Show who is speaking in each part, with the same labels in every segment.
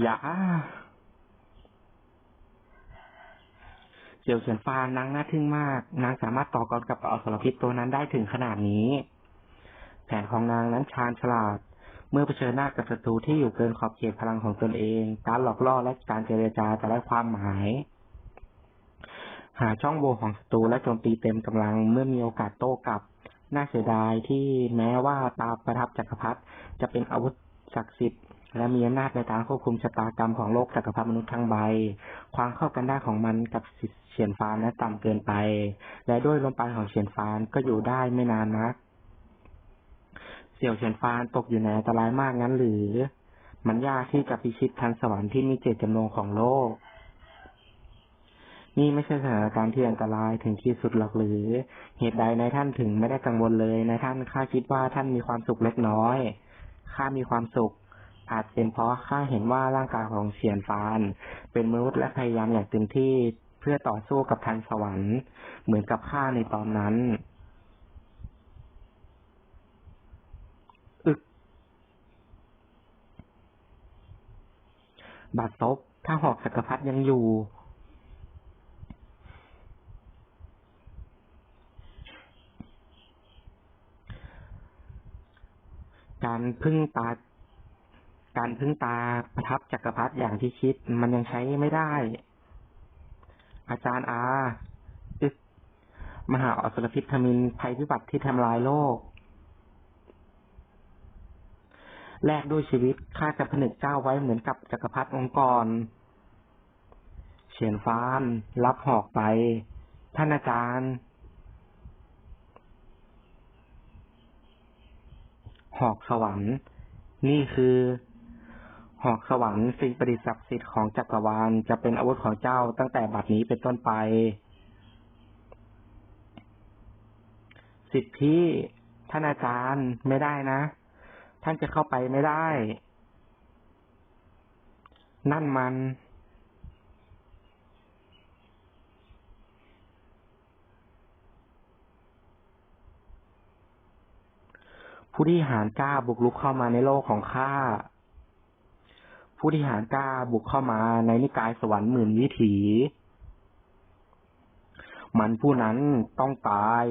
Speaker 1: อย่าเสี่ยวเฉินฟานนางน่าทึ่งมาก นางสามารถต่อกรกับอสรพิษตัวนั้นได้ถึงขนาดนี้ แผนของนางนั้นชาญฉลาด เมื่อเผชิญหน้ากับศัตรูที่อยู่เกินขอบเขตพลังของตนเอง การหลอกล่อและการเจรจาจะได้ความหมาย หาช่องโหว่ของศัตรูและโจมตีเต็มกำลังเมื่อมีโอกาสโต้กลับ น่าเสียดายที่แม้ว่าตาประทับจักรพรรดิจะเป็นอาวุธศักดิ์สิทธิ์ และมีอำนาจในการควบคุมชะตากรรมของโลกจักรพรรดิมนุษย์ทั้งใบ ความเข้ากันได้ของมันกับเฉียนฟานนั้นต่ำเกินไป และด้วยลมปาณของเฉียนฟานก็อยู่ได้ไม่นานนัก เสี่ยวเฉียนฟานตกอยู่ในอันตรายมากงั้นหรือ มันยากที่จะพิชิตทันสวรรค์ที่มีเจตจำนงของโลก นี่ไม่ใช่สถานการณ์ที่อันตรายถึงที่สุดหรอกหรือ เหตุใดในท่านถึงไม่ได้กังวลเลย ในท่านข้าคิดว่าท่านมีความสุขเล็กน้อย ข้ามีความสุข อาจเป็นเพราะข้าเห็นว่าร่างกายของเฉียนฟาน เป็นมนุษย์และพยายามอย่างเต็มที่เพื่อต่อสู้กับทันสวรรค์ เหมือนกับข้าในตอนนั้นอึกบาดซบถ้าหอกจักรพรรดิยังอยู่ การพึ่งตา การพึ่งตาประทับจักรพรรดิอย่างที่คิดมันยังใช้ไม่ได้ อาจารย์อาอึกมหาอสรพิษทมินภัยพิบัติที่ทำลายโลก แลกด้วยชีวิตข้าจะผนึกเจ้าไว้เหมือนกับจักรพรรดิองค์กรเฉียนฟ้าน รับหอกไป ท่านอาจารย์ หอกสวรรค์ นี่คือ หอกสวรรค์สิ่งประดิษฐ์ศักดิ์สิทธิ์ของจักรวาลจะเป็นอาวุธของเจ้าตั้งแต่บัดนี้เป็นต้นไป สิทธิท่านอาจารย์ไม่ได้นะ ท่านจะเข้าไปไม่ได้ นั่นมันผู้ที่หารกล้าบุกรุกเข้ามาในโลกของข้า ผู้ที่หารกล้าบุกเข้ามาในนิกายสวรรค์หมื่นวิถี มันผู้นั้นต้องตาย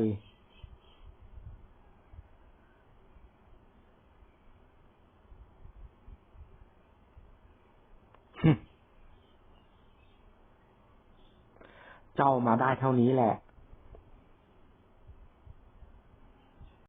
Speaker 1: เจ้ามาได้เท่านี้แหละ